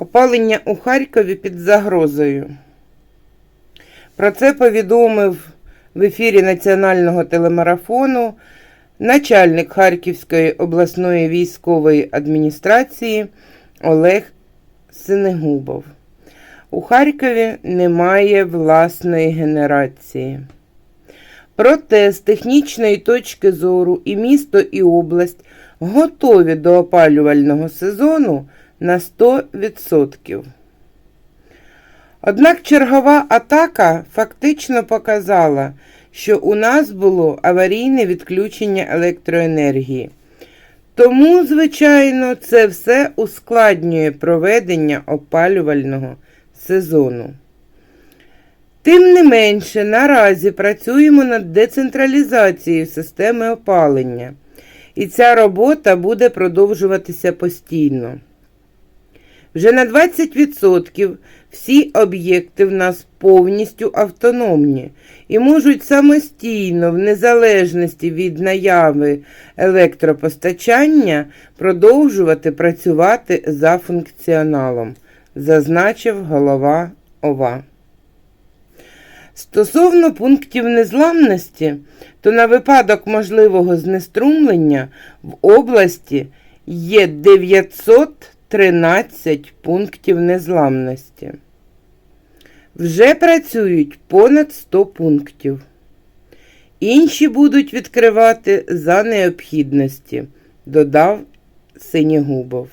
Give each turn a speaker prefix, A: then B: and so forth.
A: Опалення у Харкові під загрозою. Про це повідомив в ефірі національного телемарафону начальник Харківської обласної військової адміністрації Олег Синегубов. У Харкові немає власної генерації. Проте з технічної точки зору і місто, і область готові до опалювального сезону на 100%. Однак чергова атака фактично показала, що у нас було аварійне відключення електроенергії. Тому, звичайно, це все ускладнює проведення опалювального сезону. Тим не менше, наразі працюємо над децентралізацією системи опалення, і ця робота буде продовжуватися постійно. Вже на 20% всі об'єкти в нас повністю автономні і можуть самостійно, в незалежності від наяви електропостачання, продовжувати працювати за функціоналом, зазначив голова ОВА. Стосовно пунктів незламності, то на випадок можливого знеструмлення в області є 913 пунктів незламності. Вже працюють понад 100 пунктів. Інші будуть відкривати за необхідності, додав Синігубов.